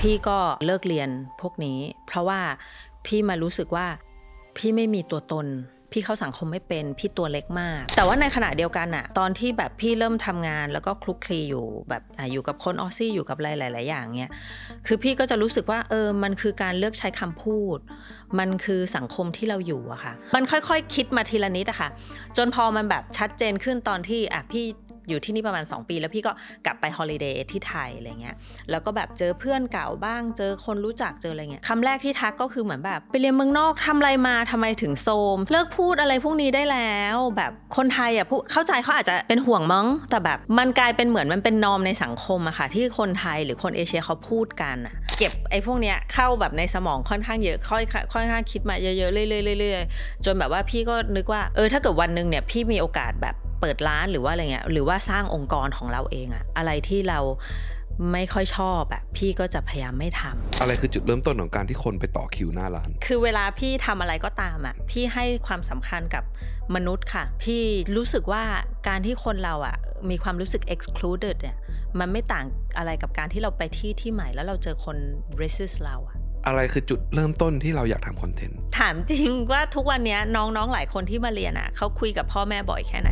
พี่ก็เลิกเรียนพวกนี้ เพราะว่าพี่มารู้สึกว่าพี่ไม่มีตัวตน พี่เข้าสังคมไม่เป็น พี่ตัวเล็กมาก แต่ว่าในขณะเดียวกันอะตอนที่แบบพี่เริ่มทำงานแล้วก็คลุกคลีอยู่แบบออยู่กับคนออสซี่อยู่กับอะไรหลาย ๆ อย่างเนี้ยคือพี่ก็จะรู้สึกว่าเออมันคือการเลือกใช้คำพูด มันคือสังคมที่เราอยู่อะค่ะ มันค่อยๆคิดมาทีละนิดอะค่ะ จนพอมันแบบชัดเจนขึ้นตอนที่อะพี่ อยู่ที่นี่ประมาณ 2 ปี แล้วพี่ก็กลับไปฮอลิเดย์ที่ไทยอะไรเงี้ยแล้วก็แบบเจอเพื่อนเก่าบ้าง เจอคนรู้จักเจออะไรเงี้ยคำแรกที่ทักก็คือเหมือนแบบไปเรียนเมืองนอกทำอะไรมาทำไมถึงโซม เลิกพูดอะไรพวกนี้ได้แล้ว แบบคนไทยอะเข้าใจเขาอาจจะเป็นห่วงมั้ง แต่แบบมันกลายเป็นเหมือนมันเป็นนอมในสังคมอะค่ะที่คนไทยหรือคนเอเชียเขาพูดกันอะเก็บไอ้พวกเนี้ยเข้าแบบในสมองค่อนข้างเยอะค่อยค่อยข้างคิดมาเยอะๆเรื่อยๆเรื่อยๆจนแบบว่าพี่ก็นึกว่าเออถ้าเกิดวันหนึ่งเนี่ยพี่มีโอกาสแบบ เปิดร้านหรือว่าอะไรเงี้ยหรือว่าสร้างองค์กรของเราเองอะอะไรที่เราไม่ค่อยชอบอะพี่ก็จะพยายามไม่ทำอะไรคือจุดเริ่มต้นของการที่คนไปต่อคิวหน้าร้าน คือเวลาพี่ทำอะไรก็ตามอะพี่ให้ความสำคัญกับมนุษย์ค่ะ พี่รู้สึกว่าการที่คนเราอะมีความรู้สึก excluded เนี่ยมันไม่ต่างอะไรกับการที่เราไปที่ที่ใหม่แล้วเราเจอคน racist เราอะอะไรคือจุดเริ่มต้นที่เราอยากทำคอนเทนต์ ถามจริงว่าทุกวันเนี้ยน้องๆหลายคนที่มาเรียนอะเขาคุยกับพ่อแม่บ่อยแค่ไหน